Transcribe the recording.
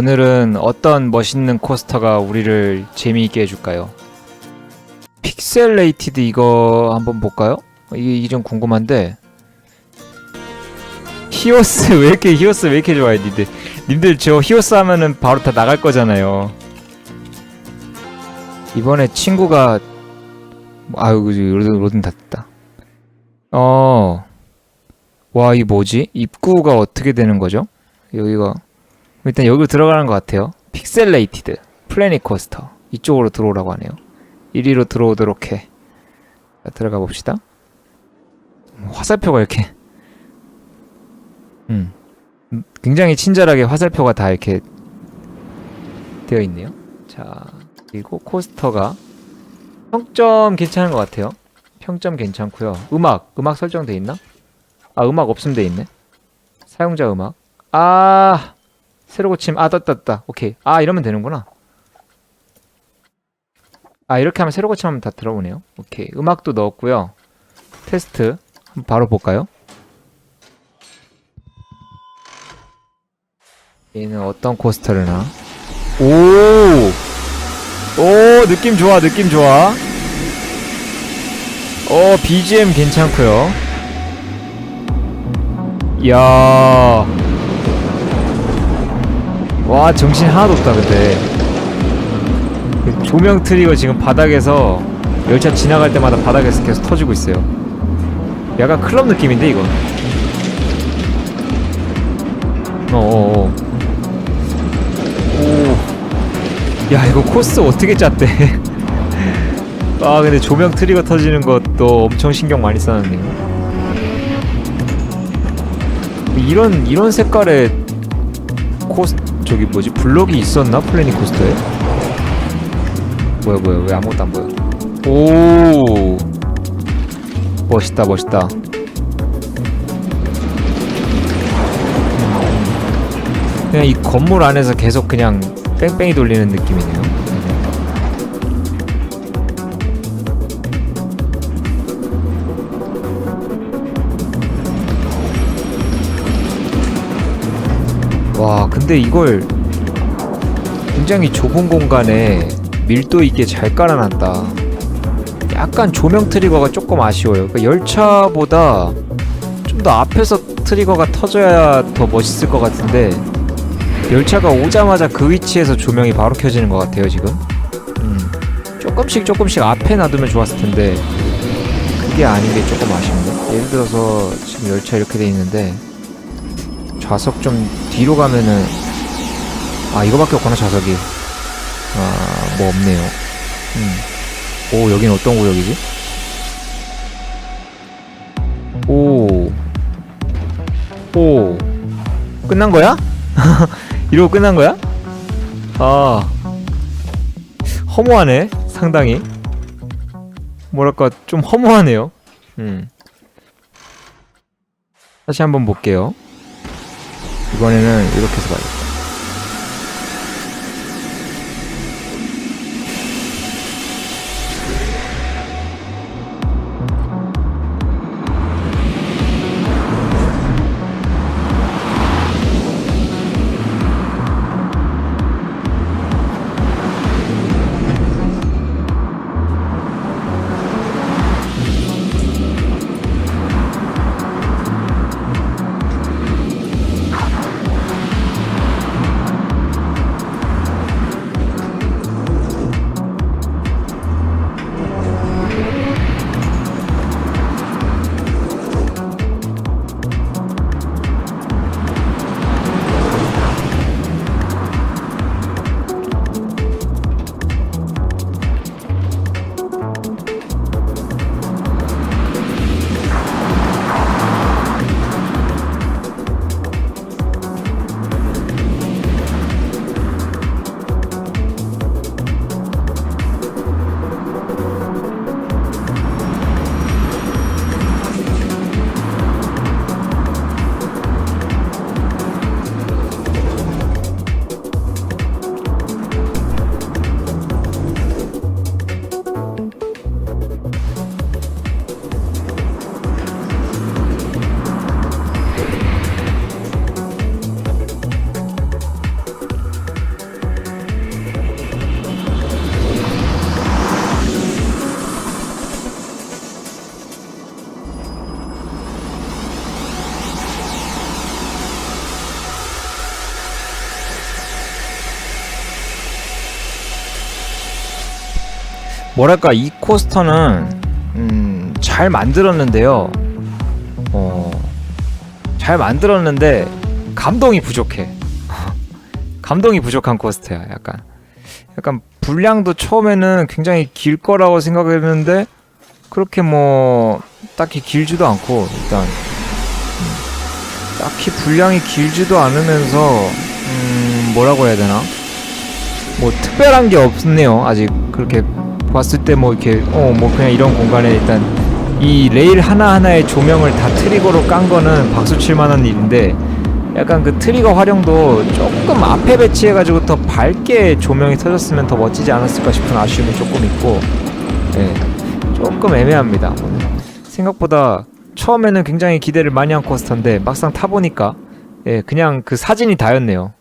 오늘은 어떤 멋있는 코스터가 우리를 재미있게 해줄까요? 픽셀레이티드 이거 한번 볼까요? 이게, 이게 좀 궁금한데. 히오스 왜 이렇게 히오스 왜 이렇게 좋아해 님들? 님들 저 히오스 하면은 바로 다 나갈 거잖아요. 이번에 친구가 아유 로든 로든 다 됐다. 어와 이 뭐지? 입구가 어떻게 되는 거죠? 여기가 일단 여기로 들어가는 것 같아요. 픽셀레이티드 플래닛 코스터. 이쪽으로 들어오라고 하네요. 이리로 들어오도록 해. 자, 들어가 봅시다. 화살표가 이렇게. 음 음, 굉장히 친절하게 화살표가 다 이렇게 되어 있네요. 자 그리고 코스터가 평점 괜찮은 것 같아요. 평점 괜찮고요. 음악 음악 설정돼 있나? 아 음악 없음 돼 있네. 사용자 음악. 아 새로 고침 아 떴다 떴다 오케이 아 이러면 되는구나 아 이렇게 하면 새로 고침하면 다 들어오네요 오케이 음악도 넣었고요 테스트 바로 볼까요? 얘는 어떤 코스터를 나? 오! 오, 느낌 좋아, 느낌 좋아. 어, BGM 괜찮고요. 이야. 와, 정신 하나도 없다, 근데. 그 조명 트리가 지금 바닥에서 열차 지나갈 때마다 바닥에서 계속 터지고 있어요. 약간 클럽 느낌인데, 이거. 어어어. 오. 야, 이거 코스 어떻게 짰대? 아, 근데 조명 트리거 터지는 것도 엄청 신경 많이 썼네요. 이런 이런 색깔의 코스 저기 뭐지 블럭이 있었나 플래닛 코스터에? 뭐야 뭐야 왜 아무것도 안 보여? 오 멋있다 멋있다. 그냥 이 건물 안에서 계속 그냥 뺑뺑이 돌리는 느낌이네요. 와, 근데 이걸 굉장히 좁은 공간에 밀도 있게 잘 깔아놨다. 약간 조명 트리거가 조금 아쉬워요. 그러니까 열차보다 좀 더 앞에서 트리거가 터져야 더 멋있을 것 같은데 열차가 오자마자 그 위치에서 조명이 바로 켜지는 것 같아요 지금 음, 조금씩 조금씩 앞에 놔두면 좋았을 텐데 그게 아닌 게 조금 아쉽네 예를 들어서 지금 열차 이렇게 돼 있는데 좌석 좀 뒤로 가면은 아 이거밖에 없구나 좌석이 아 뭐 없네요 음. 오 여긴 어떤 구역이지? 오. 오. 끝난 거야? 이러고 끝난 거야? 아. 허무하네. 상당히. 뭐랄까 좀 허무하네요. 음. 다시 한번 볼게요. 이번에는 이렇게 해서 봐야 뭐랄까 이 코스터는 음, 잘 만들었는데요. 어, 잘 만들었는데 감동이 부족해. 감동이 부족한 코스터야. 약간 약간 분량도 처음에는 굉장히 길 거라고 생각했는데 그렇게 뭐 딱히 길지도 않고 일단 음, 딱히 분량이 길지도 않으면서 음, 뭐라고 해야 되나? 뭐 특별한 게 없네요. 아직 그렇게 봤을 때 뭐 이렇게 어 뭐 그냥 이런 공간에 일단 이 레일 하나 하나의 조명을 다 트리거로 깐 거는 박수 칠 만한 일인데 약간 그 트리거 활용도 조금 앞에 배치해 가지고 더 밝게 조명이 터졌으면 더 멋지지 않았을까 싶은 아쉬움이 조금 있고 예 조금 애매합니다. 생각보다 처음에는 굉장히 기대를 많이 한 코스터인데 막상 타보니까 예 그냥 그 사진이 다였네요.